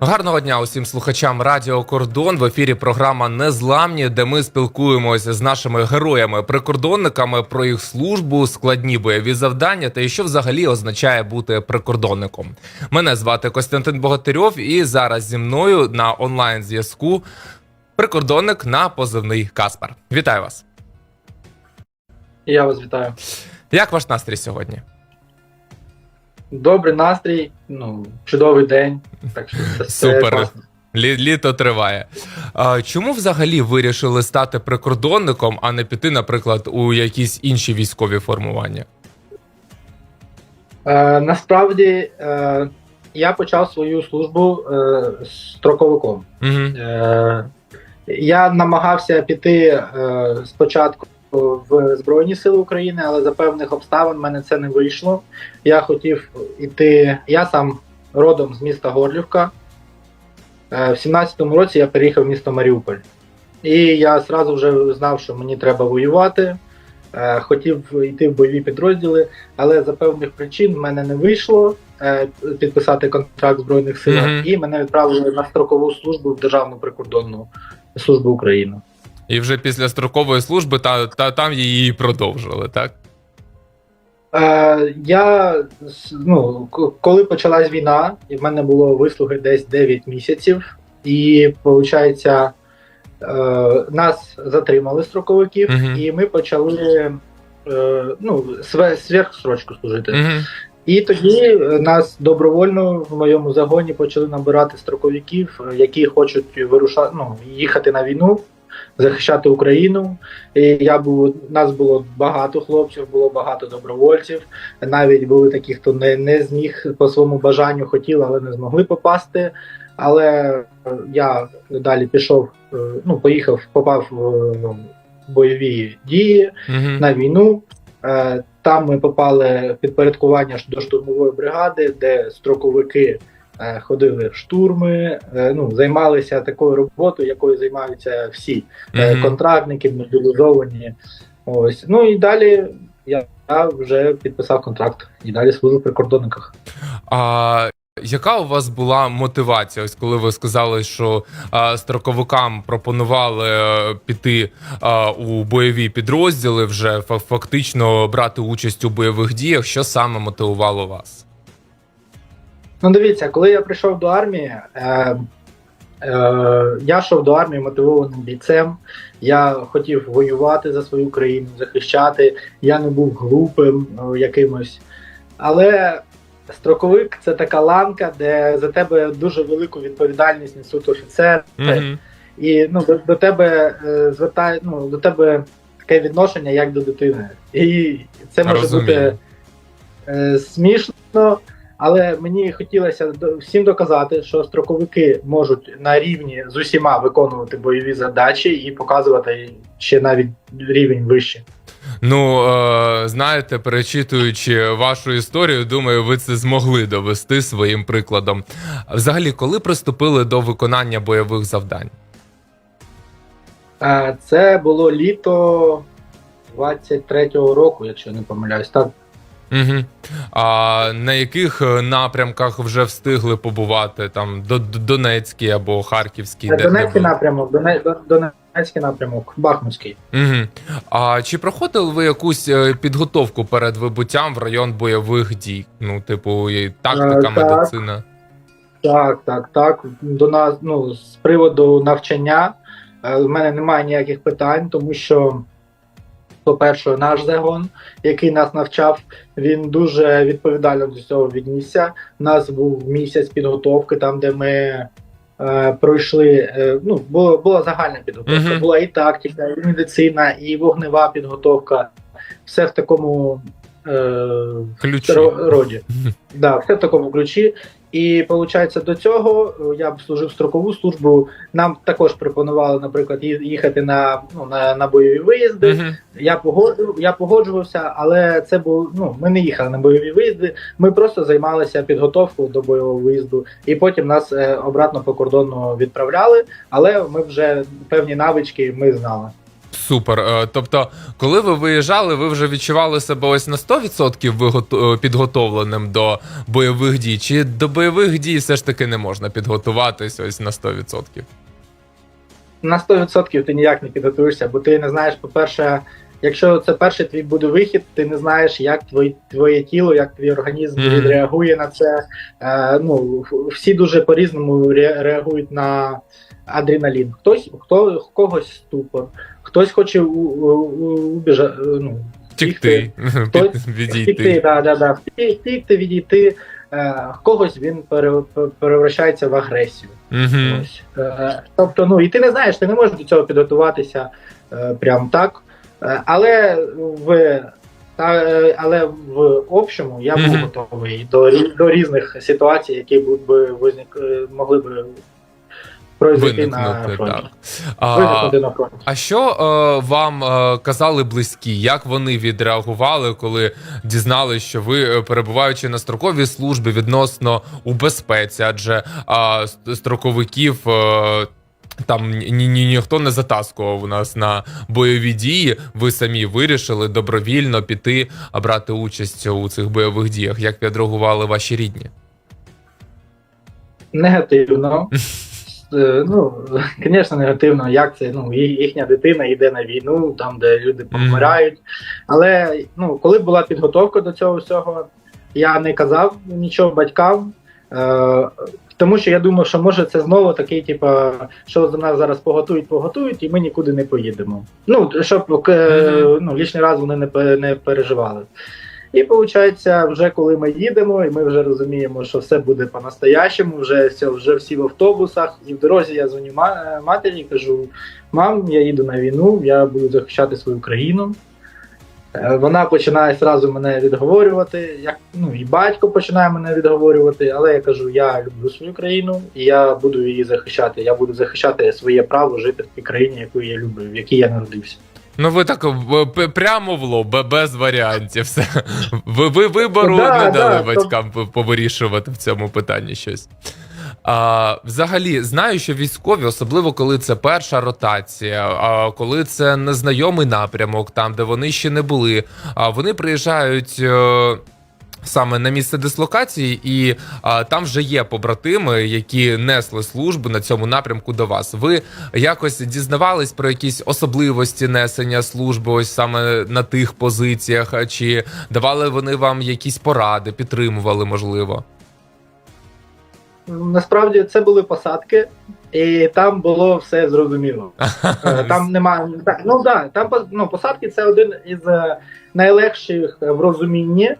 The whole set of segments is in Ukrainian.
Гарного дня усім слухачам Радіо Кордон в ефірі програма Незламні, де ми спілкуємося з нашими героями-прикордонниками про їх службу, складні бойові завдання та і що взагалі означає бути прикордонником. Мене звати Костянтин Богатирьов, і зараз зі мною на онлайн зв'язку прикордонник на позивний Каспар. Вітаю вас! Я вас вітаю. Як ваш настрій сьогодні? Добрий настрій, ну, чудовий день. Так що це Супер. класно. Лі- літо триває. А, чому взагалі вирішили стати прикордонником, а не піти, наприклад, у якісь інші військові формування? Е, насправді е, я почав свою службу е, строковиком. Угу. Е, я намагався піти е, спочатку в Збройні Сили України, але за певних обставин в мене це не вийшло. Я хотів іти. Я сам родом з міста Горлівка. Е, в 17-му році я переїхав в місто Маріуполь. І я одразу вже знав, що мені треба воювати. Е, Хотів йти в бойові підрозділи, але за певних причин в мене не вийшло е, підписати контракт в Збройних силах, Мгм. і мене відправили на строкову службу в Державну прикордонну службу України. І вже після строкової служби та, та там її продовжили, так? Е, я ну, коли почалась війна, і в мене було вислуги десь 9 місяців, і виходить, е, нас затримали строковиків, Мгм. і ми почали е, ну, сверхсрочку служити. Угу. І тоді е, нас добровольно в моєму загоні почали набирати строковиків, е, які хочуть вирушати, ну, їхати на війну, захищати Україну. І я був, нас було багато хлопців, було багато добровольців. Навіть були такі, хто не, не зміг по своєму бажанню хотіли, але не змогли попасти. Але я далі пішов, е, ну, поїхав, попав в е, бойові дії Угу. на війну. Е, Там ми попали в підпорядкування до штурмової бригади, де строковики ходили в штурми, е, ну, займалися такою роботою, якою займаються всі е, Мгм. контрактники, мобілізовані. Ось. Ну і далі я вже підписав контракт і далі служу в прикордонниках. А яка у вас була мотивація? Ось коли ви сказали, що а, строковикам пропонували е, піти а, у бойові підрозділи, вже фа- фактично брати участь у бойових діях, що саме мотивувало вас? Ну, дивіться, коли я прийшов до армії, е, е, я йшов до армії мотивованим бійцем. Я хотів воювати за свою країну, захищати. Я не був глупим е, якимось. Але строковик це така ланка, де за тебе дуже велику відповідальність несуть офіцери. Угу. І ну, до, до тебе е, звертає, ну, до тебе таке відношення, як до дитини. І це може Розумію. бути е, смішно, але мені хотілося всім доказати, що строковики можуть на рівні з усіма виконувати бойові задачі і показувати ще навіть рівень вище. Ну, е, знаєте, перечитуючи вашу історію, думаю, ви це змогли довести своїм прикладом. Взагалі, коли приступили до виконання бойових завдань? Е, це було літо 23-го року, якщо не помиляюсь. Так, Угу. А на яких е, напрямках вже встигли побувати? Там до, до Донецький або Харківський? Донецький напрямок, Доне- Дон- Донецький напрямок, Бахмутський. Угу. А чи проходили ви якусь е, підготовку перед вибуттям в район бойових дій? Ну, типу, і тактика, Е, медицина? Так, так, так. До нас, ну, з приводу навчання, е, в мене немає ніяких питань, тому що, по-перше, наш загон, який нас навчав, він дуже відповідально до цього віднісся. У нас був місяць підготовки, там, де ми е, пройшли. Е, ну, було, була загальна підготовка, Мгм. була і тактика, і медицина, і вогнева підготовка. Все в такому. Е, Ключі. ро- роді. Да, все в такому ключі. І виходить, до цього е, я б служив строкову службу. Нам також пропонували, наприклад, їхати на, ну, на, на бойові виїзди. Мгм. Я погоджу, я погоджувався, але це був ну ми не їхали на бойові виїзди. Ми просто займалися підготовкою до бойового виїзду, і потім нас е, обратно по кордону відправляли. Але ми вже певні навички ми знали. Супер. Е, Тобто, коли ви виїжджали, ви вже відчували себе ось на 100% вигото- е, підготовленим до бойових дій? Чи до бойових дій все ж таки не можна підготуватись ось на 100%? На 100% ти ніяк не підготуєшся, бо ти не знаєш, по-перше, якщо це перший твій буде вихід, ти не знаєш, як твоє, твоє тіло, як твій організм Мгм. відреагує на це. Е, ну, всі дуже по-різному реагують на адреналін. Хтось, хто, когось ступор, хтось хоче убіжа, ну, Хтось- під- Втікти, відійти. да, да, да. Втікти, відійти. Е, когось він пере, перевращається в агресію. Мгм. Ось. Е, тобто, ну і ти не знаєш, ти не можеш до цього підготуватися е, прям так. Е, але в та, е, але в общому я був готовий до, до різних ситуацій, які б е, могли б произойти на фронті. А, на фронті. А що е, вам е, казали близькі? Як вони відреагували, коли дізналися, що ви е, перебуваючи на строковій службі відносно у безпеці? Адже с- строковиків. Е, там ні, ні, ніхто не затаскував у нас на бойові дії. Ви самі вирішили добровільно піти, брати участь у цих бойових діях. Як відреагували ваші рідні? Негативно. Е, Ну, звісно, негативно, як це ну, їхня дитина йде на війну, там, де люди помирають. Але ну, коли була підготовка до цього всього, я не казав нічого батькам. Е, тому що я думав, що може це знову такий, типу, що за нас зараз поготують, поготують, і ми нікуди не поїдемо. Ну, щоб е, ну, лишній раз вони не, не переживали. І виходить, вже коли ми їдемо, і ми вже розуміємо, що все буде по-настоящему, вже, все, вже всі в автобусах, і в дорозі я дзвоню матері кажу: мам, я їду на війну, я буду захищати свою країну. Е, Вона починає зразу мене відговорювати, як ну і батько починає мене відговорювати, але я кажу, я люблю свою країну і я буду її захищати. Я буду захищати своє право жити в тій країні, яку я люблю, в якій я народився. Ну ви так прямо в лоб, без варіантів. Все. Ви, ви вибору Да, не дали да, батькам то... повирішувати в цьому питанні щось. А, взагалі, знаю, що військові, особливо коли це перша ротація, а коли це незнайомий напрямок, там де вони ще не були, а вони приїжджають. Е, Саме на місце дислокації, і а, там вже є побратими, які несли службу на цьому напрямку до вас. Ви якось дізнавались про якісь особливості несення служби, ось саме на тих позиціях, чи давали вони вам якісь поради, підтримували, можливо? Насправді це були посадки, і там було все зрозуміло. Е, Там немає. Ну да, там ну, посадки це один із е, найлегших в розумінні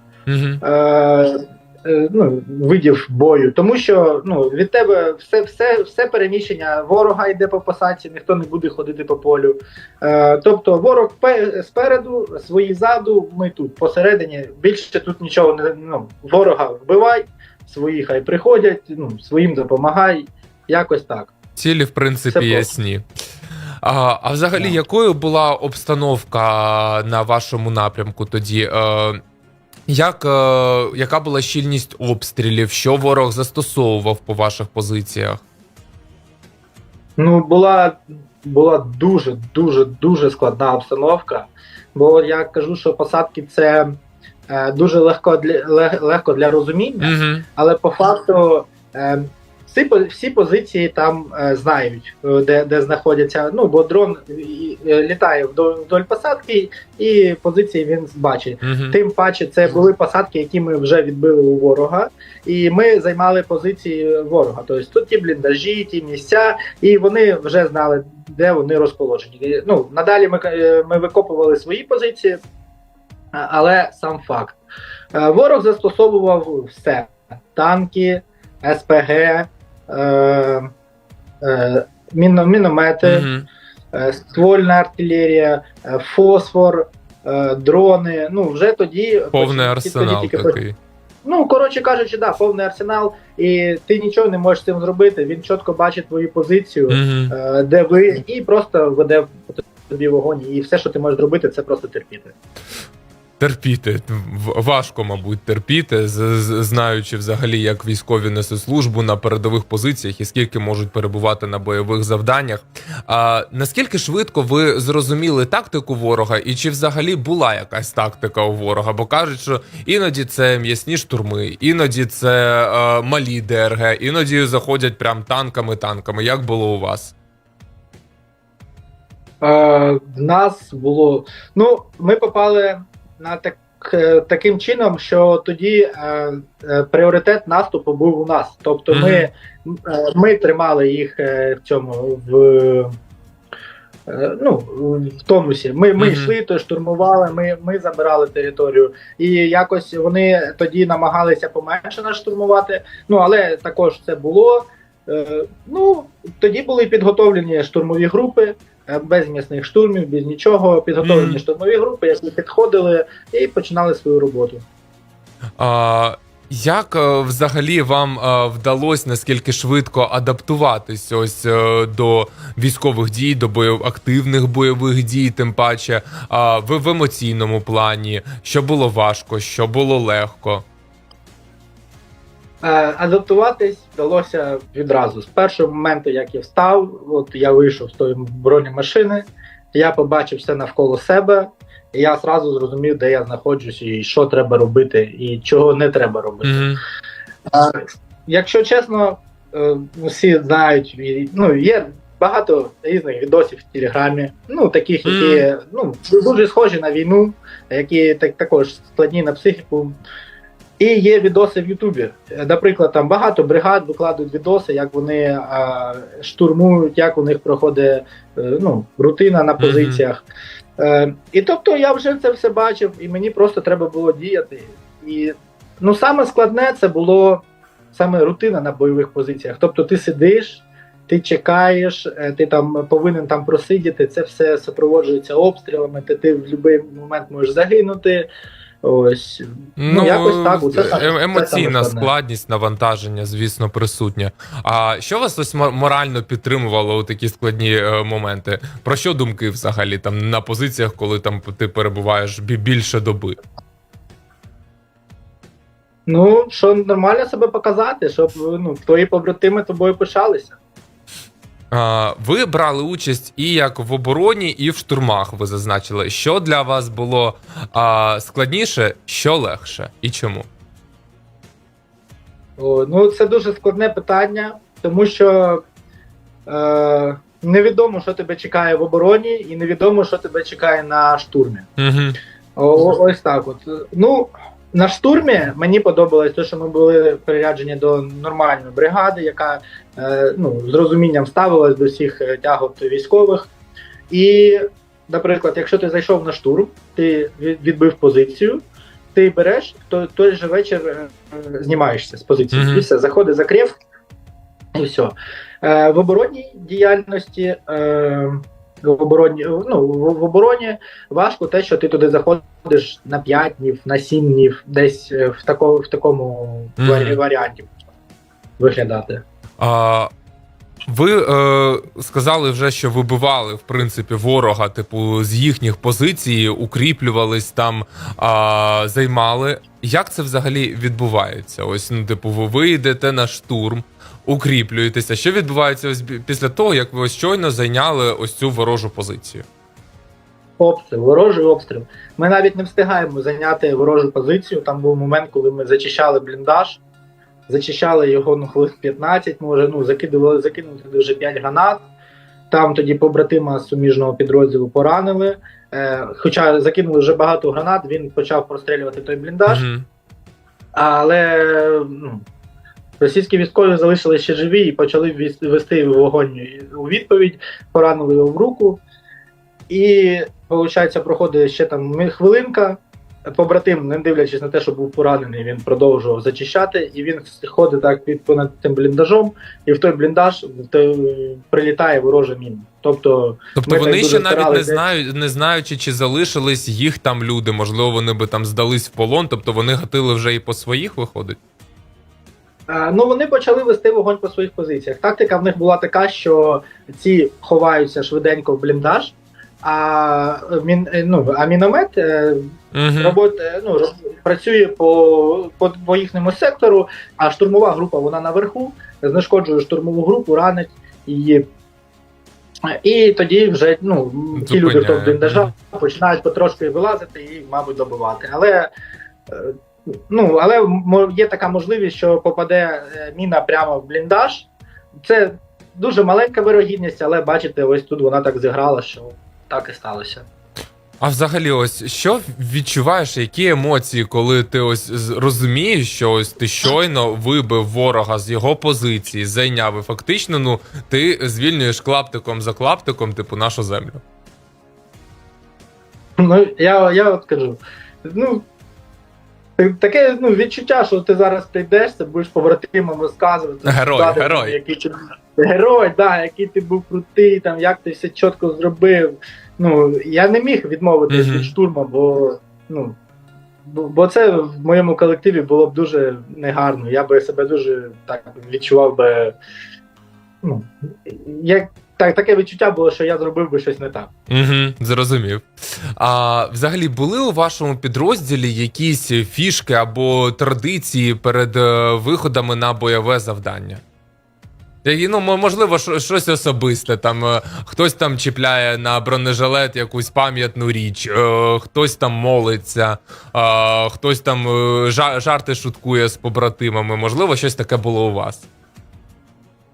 Е, е, ну, видів бою, тому що ну, від тебе все, все, все переміщення ворога йде по посадці, ніхто не буде ходити по полю. Е, тобто ворог пе- спереду, свої ззаду, ми тут посередині. Більше тут нічого не ну, ворога вбивай, свої хай приходять, ну, своїм допомагай. Якось так. Цілі, в принципі, просто. ясні. А, а взагалі, Да. якою була обстановка на вашому напрямку тоді? Е, як, е, яка була щільність обстрілів? Що ворог застосовував по ваших позиціях? Ну, була, була дуже, дуже, дуже складна обстановка. Бо я кажу, що посадки це е, дуже легко для, лег- легко для розуміння, Угу. але по факту е, всі, всі позиції там е, знають, е, де, де знаходяться. Ну, бо дрон е, літає вдоль, посадки, і позиції він бачить. Угу. Тим паче, це були посадки, які ми вже відбили у ворога, і ми займали позиції ворога. Тобто тут ті бліндажі, ті місця, і вони вже знали, де вони розположені. Ну надалі ми, ми викопували свої позиції, але сам факт. Ворог застосовував все: танки, СПГ, е, е, міно- міномети Угу. е, ствольна артилерія, е, фосфор, е, дрони. Ну вже тоді Повний тоді арсенал тільки такий. Ну коротше кажучи, да, повний арсенал, і ти нічого не можеш з цим зробити. Він чітко бачить твою позицію, Угу. е, де ви, і просто веде тобі вогонь. І все, що ти можеш зробити, це просто терпіти. Терпіти. Важко, мабуть, терпіти, знаючи взагалі, як військові несуть службу на передових позиціях і скільки можуть перебувати на бойових завданнях. А наскільки швидко ви зрозуміли тактику ворога, і чи взагалі була якась тактика у ворога? Бо кажуть, що іноді це м'ясні штурми, іноді це е, малі ДРГ, іноді заходять прям танками танками. Як було у вас? Е, в нас було. Ну, ми попали на так, е, таким чином, що тоді е, е, пріоритет наступу був у нас. Тобто ми, е, ми тримали їх е, в цьому в. е, Ну, в тонусі. Ми, ми йшли, то штурмували, ми, ми забирали територію. І якось вони тоді намагалися поменше нас штурмувати. Ну, але також це було. Ну, тоді були підготовлені штурмові групи, без м'ясних штурмів, без нічого. Підготовлені Мгм. штурмові групи, які підходили і починали свою роботу. А, як е, взагалі вам е, вдалося наскільки швидко адаптуватись ось е, до військових дій, до бойов... активних бойових дій, тим паче а, в, в емоційному плані, що було важко, що було легко? Е, Адаптуватись вдалося відразу. З першого моменту, як я встав, от я вийшов з тої бронемашини, я побачив все навколо себе, і я зразу зрозумів, де я знаходжусь, і що треба робити, і чого не треба робити. Мгм. А, Якщо чесно, е, всі знають, ну, є багато різних відосів в Телеграмі, ну, таких, які ну, дуже схожі на війну, які так, також складні на психіку. І є відоси в Ютубі. Е, Наприклад, там багато бригад викладають відоси, як вони а, штурмують, як у них проходить е, ну, рутина на позиціях. Е, і тобто я вже це все бачив, і мені просто треба було діяти. І ну, саме складне це було саме рутина на бойових позиціях. Тобто ти сидиш, ти чекаєш, е, ти там повинен там просидіти, це все супроводжується обстрілами, ти, ти в будь-який момент можеш загинути. Ось. Ну, якось так, оце е- емоційна складне. складність, навантаження, звісно, присутнє. А що вас ось морально підтримувало у такі складні е, моменти? Про що думки взагалі там на позиціях, коли там ти перебуваєш більше доби? Ну, що нормально себе показати, щоб ну, твої побратими тобою пишалися. Ви брали участь і як в обороні, і в штурмах. Ви зазначили, що для вас було складніше, що легше, і чому? О, ну, це дуже складне питання, тому що е, невідомо, що тебе чекає в обороні, і невідомо, що тебе чекає на штурмі. Угу. О- ось так. От. Ну, на штурмі мені подобалось те, що ми були приряджені до нормальної бригади, яка е, ну, з розумінням ставилась до всіх е, тягот військових. І, наприклад, якщо ти зайшов на штурм, ти відбив позицію, ти береш, то той же вечір е, знімаєшся з позиції. Мгм. І все, заходить закрив, і все. В оборонній діяльності. Е, в обороні, ну, в, обороні важко те, що ти туди заходиш на 5 днів, на 7 днів, десь е, в, тако, в такому варі- варіанті виглядати. А, ви е, сказали вже, що вибивали в принципі ворога, типу, з їхніх позицій, укріплювались там, а, займали. Як це взагалі відбувається? Ось, ну, типу, ви вийдете на штурм, укріплюєтеся. Що відбувається ось після того, як ви ось щойно зайняли ось цю ворожу позицію? Обстріл, ворожий обстріл. Ми навіть не встигаємо зайняти ворожу позицію. Там був момент, коли ми зачищали бліндаж, зачищали його ну, хвилин 15, може, ну, закидували, закинули туди вже 5 гранат. Там тоді побратима з суміжного підрозділу поранили. Е, хоча закинули вже багато гранат, він почав прострілювати той бліндаж. Мгм. Але ну, російські військові залишилися ще живі і почали вести вогонь у відповідь, поранили його в руку. І, виходить, проходить ще там хвилинка. Побратим, не дивлячись на те, що був поранений, він продовжував зачищати, і він ходить так під понад тим бліндажом, і в той бліндаж прилітає ворожа міна. Тобто Тобто Ми вони ще навіть не знають, не знаючи, чи залишились їх там люди, можливо, вони би там здались в полон, тобто вони гатили вже і по своїх виходить. Ну, вони почали вести вогонь по своїх позиціях. Тактика в них була така, що ці ховаються швиденько в бліндаж, а, мін, е, ну, а міномет Угу. робот, е, ну, працює по, по, по їхньому сектору, а штурмова група вона наверху, знешкоджує штурмову групу, ранить її. І тоді вже ну, ті люди, хто в бліндажах, починають потрошки вилазити і, мабуть, добивати. Але, ну, але є така можливість, що попаде е, міна прямо в бліндаж. Це дуже маленька вирогідність, але бачите, ось тут вона так зіграла, що так і сталося. А взагалі, ось що відчуваєш, які емоції, коли ти ось розумієш, що ось ти щойно вибив ворога з його позиції, зайняв і фактично, ну ти звільнюєш клаптиком за клаптиком, типу, нашу землю. Ну, я, я от кажу. Ну, таке ну, відчуття, що ти зараз прийдеш, це будеш побратимам розказувати. Герой, розказувати, герой. Який герой, да, який ти був крутий, там, як ти все чітко зробив. Ну, я не міг відмовитись Мгм. від штурму, бо, ну, бо це в моєму колективі було б дуже негарно. Я би себе дуже так відчував би. Ну, як, так, таке відчуття було, що я зробив би щось не так. Угу, зрозумів. А взагалі були у вашому підрозділі якісь фішки або традиції перед е, виходами на бойове завдання? Ну, можливо, щось особисте. Там е, хтось там чіпляє на бронежилет якусь пам'ятну річ, е, хтось там молиться, хтось там жарти шуткує з побратимами. Можливо, щось таке було у вас.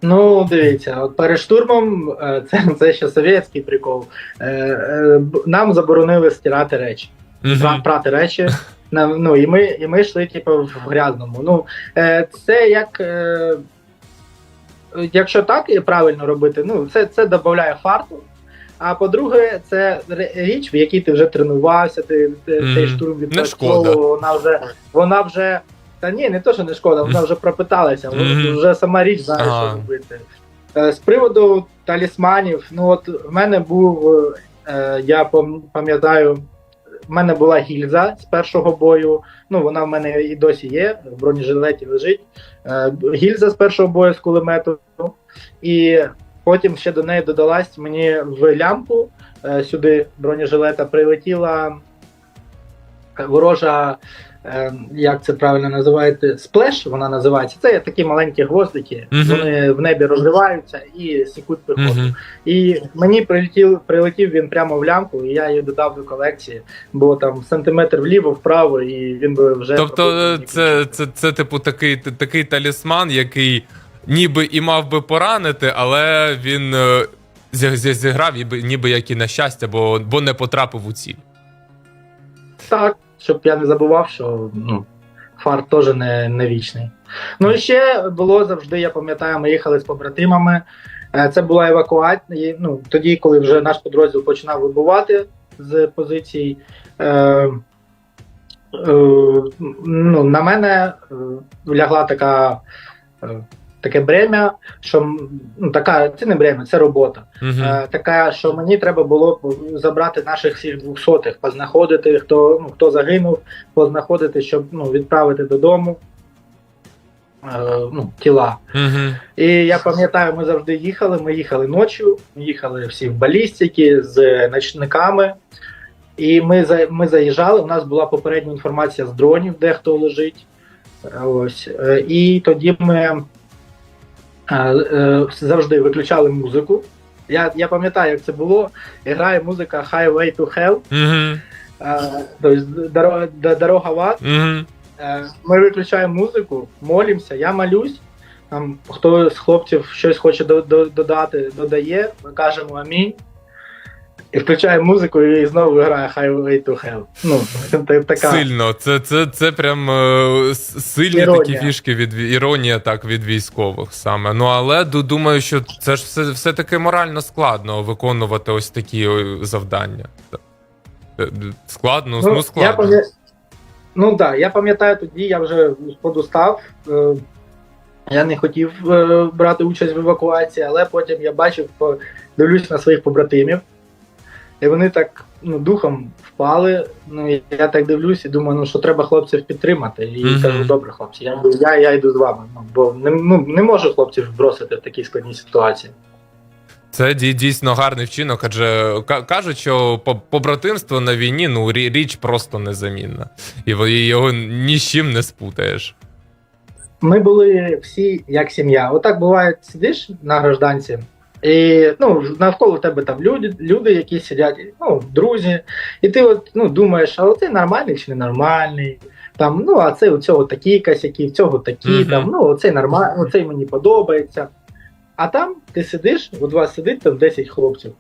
Ну, дивіться, от перед штурмом е, це, це ще совєтський прикол. Е, е, Нам заборонили стирати речі, Угу. прати речі. Ну, і, ми, і ми йшли, типу, в грязному. Ну, е, це як. Е, якщо так і правильно робити, ну, це, це додає фарту. А по-друге, це річ, в якій ти вже тренувався, ти, ти Мгм. цей штурм відпрацьовував, вона вже, вона вже. Та ні, не то, що не шкода, вона вже пропиталася, вже сама річ знає, що робити. Е, З приводу талісманів, ну от в мене був, е, я пам'ятаю, в мене була гільза з першого бою. Ну, вона в мене і досі є, в бронежилеті лежить. Е, Гільза з першого бою з кулемету. І потім ще до неї додалась мені в лямку сюди бронежилета прилетіла ворожа. е, Як це правильно називаєте? Сплеш вона називається. Це такі маленькі гвоздики, Мгм. вони в небі розриваються і сікуть піхоту. Угу. І мені прилетів, прилетів він прямо в лямку, і я її додав до колекції, бо там сантиметр вліво, вправо, і він би вже. Тобто, е, це, це, це, типу, такий, такий талісман, який ніби і мав би поранити, але він е, зі- зі- зіграв ніби, ніби як і на щастя, бо, бо не потрапив у ціль. Так, щоб я не забував, що ну, фарт теж не, не вічний. Ну і ще було завжди, я пам'ятаю, ми їхали з побратимами. Е, Це була евакуація. Ну, тоді, коли вже наш підрозділ починав вибувати з позицій. Е, е, ну, на мене е, лягла така. Таке бремя, що ну, така, це не бремя, це робота. Угу. Е, така, що мені треба було б забрати наших всіх двохсотих, познаходити, хто, ну, хто загинув, познаходити, щоб ну, відправити додому е, ну, тіла. Угу. І я пам'ятаю, ми завжди їхали. Ми їхали ночі, їхали всі в балістики з ночниками. І ми, за- ми заїжджали. У нас була попередня інформація з дронів, де хто лежить. Ось. Е, І тоді ми завжди виключали музику. Я, я пам'ятаю, як це було. І грає музика Highway to Hell, е, тобто дорога, дорога в ад. Е, Ми виключаємо музику, молимося, я молюсь. Там хто з хлопців щось хоче до- до- додати, додає, ми кажемо амінь. І включаємо музику і знову грає Highway to Hell. Ну, це така. Сильно. Це, це, це прям е, сильні Іронія. такі фішки від ві- іронія так від військових саме. Ну але думаю, що це ж все, все таки морально складно виконувати ось такі завдання. Е, Складно, ну, я складно. пам'я- ну так, я пам'ятаю тоді, я вже подустав. Е, я не хотів е, брати участь в евакуації, але потім я бачив, дивлюсь на своїх побратимів, і вони так ну, духом впали. Ну, я так дивлюсь і думаю, ну що треба хлопців підтримати. І Мгм. кажу, добре, хлопці, я, я, я йду з вами. Ну, бо не, ну, не можу хлопців бросити в такій складній ситуації. Це дійсно гарний вчинок, адже кажуть, що побратимство на війні ну річ просто незамінна, і його ні з чим не спутаєш. Ми були всі як сім'я. Отак буває, сидиш на гражданці, і ну, навколо тебе там люди, люди, які сидять, ну, друзі, і ти от, ну, думаєш, а оцей нормальний чи ненормальний. Там, ну, а це у цього такі косяки, в цього такі, Мгм. там, ну, оцей нормальний, оцей мені подобається. А там ти сидиш, от вас сидить там 10 хлопців,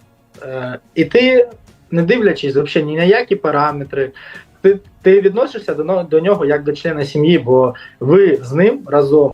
е, і ти, не дивлячись взагалі ні на які параметри, ти, ти відносишся до, до нього як до члена сім'ї, бо ви з ним разом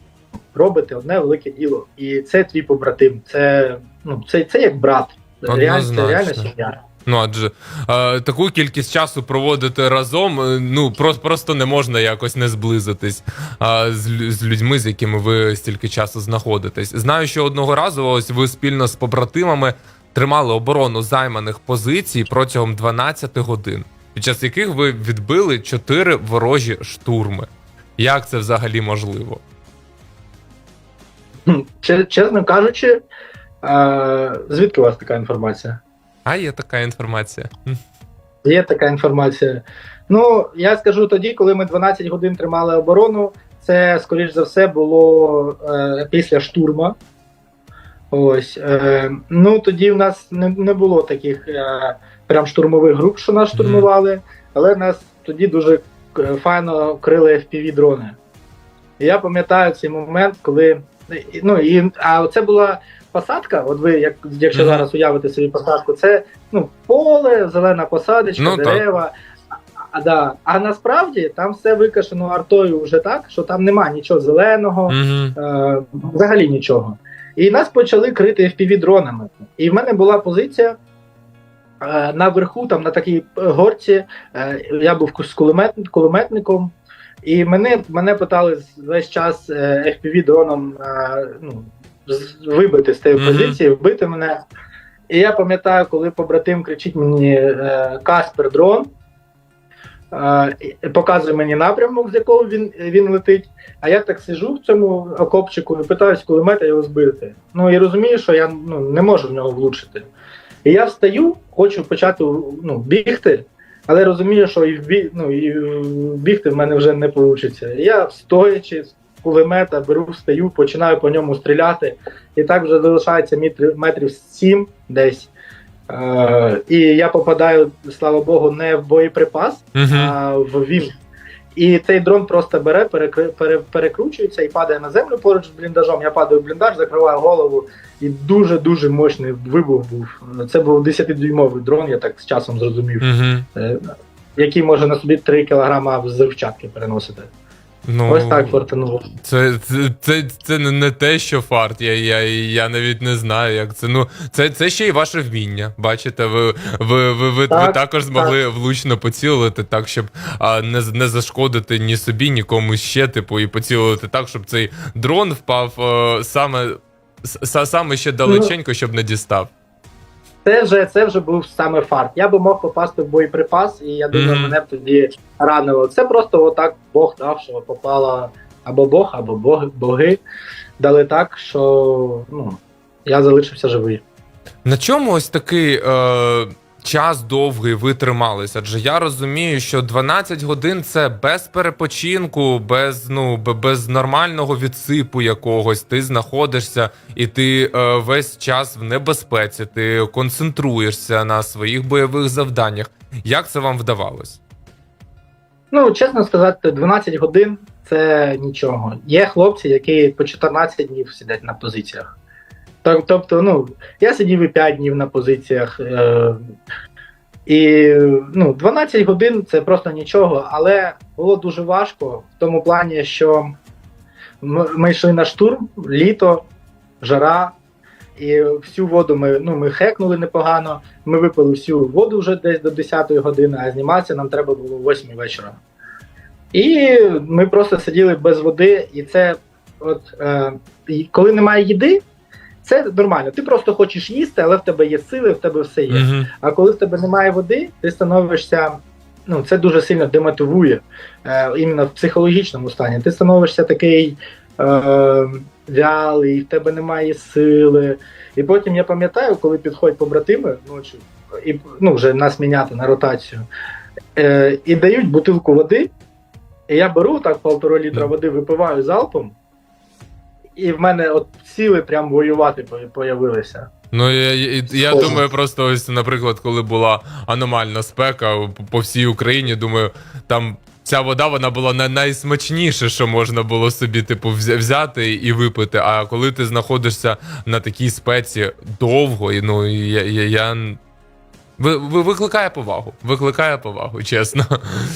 робите одне велике діло. І це твій побратим. Це, ну, це, це як брат. Це реально сім'я. Ну адже е, таку кількість часу проводити разом, е, ну просто, просто не можна якось не зблизитись е, з, з людьми, з якими ви стільки часу знаходитесь. Знаю, що одного разу ось ви спільно з побратимами тримали оборону займаних позицій протягом 12 годин, під час яких ви відбили 4 ворожі штурми. Як це взагалі можливо? Чесно кажучи, звідки у вас така інформація? А є така інформація. Є така інформація. Ну, я скажу тоді, коли ми 12 годин тримали оборону, це, скоріш за все, було е, після штурма. Ось. Е, ну, тоді в нас не, не було таких е, прям штурмових груп, що нас штурмували, але нас тоді дуже файно крили FPV-дрони. І я пам'ятаю цей момент, коли. Ну, і, а це була посадка, от ви, як, якщо зараз уявите собі посадку, це ну, поле, зелена посадочка, Ну, так. дерева. А, да. а насправді там все викашено артою вже так, що там нема нічого зеленого, Мгм. е, взагалі нічого. І нас почали крити FPV-дронами. І в мене була позиція е, наверху, там на такій горці. Е, я був з кулемет, кулеметником, і мене, мене питали весь час е, FPV-дроном е, ну, вибити з тієї Мгм. позиції, вбити мене. І я пам'ятаю, коли побратим кричить мені е, Каспер дрон. Показує мені напрямок, з якого він, він летить. А я так сижу в цьому окопчику і питаюсь кулемета його збити. Ну і розумію, що я ну, не можу в нього влучити. І я встаю, хочу почати ну, бігти, але розумію, що і, вбі, ну, і е, бігти в мене вже не вийде. Я стоячи з кулемета, беру, встаю, починаю по ньому стріляти. І так вже залишається метрів, сім 7 десь. Е, і я попадаю, слава Богу, не в боєприпас, Мгм. а в він. І цей дрон просто бере, перекручується і падає на землю поруч з бліндажом. Я падаю в бліндаж, закриваю голову, і дуже-дуже мощний вибух був. Це був 10-дюймовий дрон, я так з часом зрозумів, uh -huh. який може на собі 3 кг взривчатки переносити. Ну, Ось так фортануло. Це, це, це, це не те, що фарт. Я, я, я навіть не знаю, як це. Ну, це, це ще й ваше вміння. Бачите, ви, ви, ви, ви, ви також змогли влучно поцілити, так, щоб а, не, не зашкодити ні собі, ні комусь ще, типу, і поцілити так, щоб цей дрон впав е, саме, с- саме ще далеченько, щоб не дістав. Це вже, це вже був саме фарт. Я би мог попасти в боєприпас, і я думаю, Мгм. мене б тоді ранило. Це просто отак Бог дав, що попала або Бог, або боги, боги дали так, що ну, я залишився живий. На чому ось такий е, час довгий ви трималися? Адже я розумію, що 12 годин це без перепочинку, без ну без нормального відсипу якогось. Ти знаходишся і ти е, весь час в небезпеці. Ти концентруєшся на своїх бойових завданнях. Як це вам вдавалось? Ну, чесно сказати, 12 годин це нічого. Є хлопці, які по 14 днів сидять на позиціях. Так, тобто, ну, я сидів і 5 днів на позиціях. Е- і ну, 12 годин це просто нічого, але було дуже важко в тому плані, що ми, йшли на штурм, літо, жара, і всю воду ми, ну, ми хекнули непогано. Ми випили всю воду вже десь до 10 години, а зніматися нам треба було о 8 вечора. І ми просто сиділи без води, і це, от, е, коли немає їди, це нормально. Ти просто хочеш їсти, але в тебе є сили, в тебе все є. Угу. А коли в тебе немає води, ти становишся. Ну, це дуже сильно демотивує, е, іменно в психологічному стані. Ти становишся такий е, вялий, в тебе немає сили. І потім я пам'ятаю, коли підходять побратими ночі, і ну, вже нас міняти на ротацію, е, і дають бутилку води, і я беру так полтора літра води, випиваю залпом, і в мене от сили прям воювати по- появилися. Ну я, я, я думаю, просто ось, наприклад, коли була аномальна спека по- по всій Україні, думаю, там. Ця вода вона була не найсмачніше, що можна було собі типу взяти і випити. А коли ти знаходишся на такій спеці довго, і ну я, я, я... Ви, ви викликає повагу. Викликає повагу, чесно.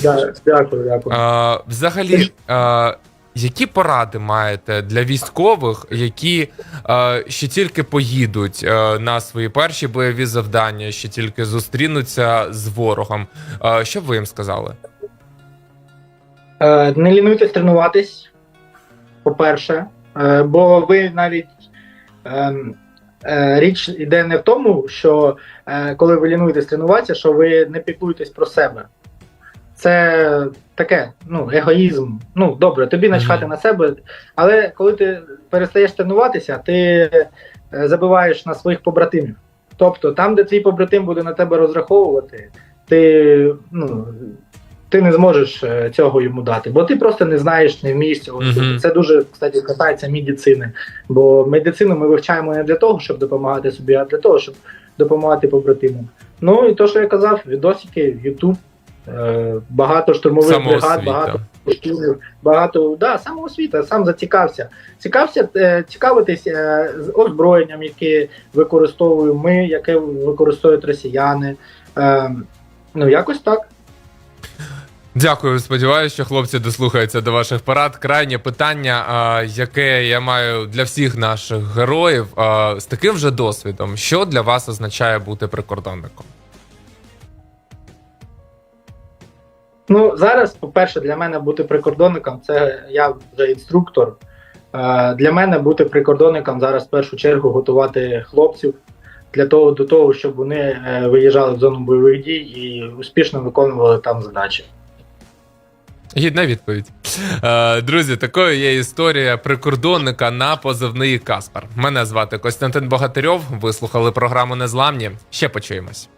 Дякую, дякую. А, взагалі, а, які поради маєте для військових, які а, ще тільки поїдуть а, на свої перші бойові завдання, ще тільки зустрінуться з ворогом? А, що б ви їм сказали? Е, не лінуйтесь тренуватись, по-перше, е, бо ви навіть ем, е, річ йде не в тому, що е, коли ви лінуєтесь тренуватися, що ви не піклуєтесь про себе. Це таке, ну, егоїзм. Ну, добре, тобі начхати Мгм. на себе, але коли ти перестаєш тренуватися, ти е, забиваєш на своїх побратимів. Тобто, там, де твій побратим буде на тебе розраховувати, ти, ну, ти не зможеш е, цього йому дати, бо ти просто не знаєш, не вмієш цього Мгм. робити. Це дуже кстати, касається медицини. Бо медицину ми вивчаємо не для того, щоб допомагати собі, а для того, щоб допомагати побратимам. Ну і то, що я казав, відосики, Ютуб, багато штурмових бригад, багато штурмів, багато да, самоосвіта, сам зацікався. Цікався, е, цікавитись е, з озброєнням, яке використовуємо ми, яке використовують росіяни. Е, ну, якось так. Дякую. Сподіваюся, що хлопці дослухаються до ваших порад. Крайнє питання, яке я маю для всіх наших героїв з таким же досвідом, що для вас означає бути прикордонником? Ну, зараз, по-перше, для мене бути прикордонником це я вже інструктор. Е, Для мене бути прикордонником зараз в першу чергу готувати хлопців для того, до того, щоб вони е, виїжджали в зону бойових дій і успішно виконували там задачі. Гідна відповідь. Е, друзі, такою є історія прикордонника на позивний Каспар. Мене звати Костянтин Богатирьов. Ви слухали програму Незламні. Ще почуємось.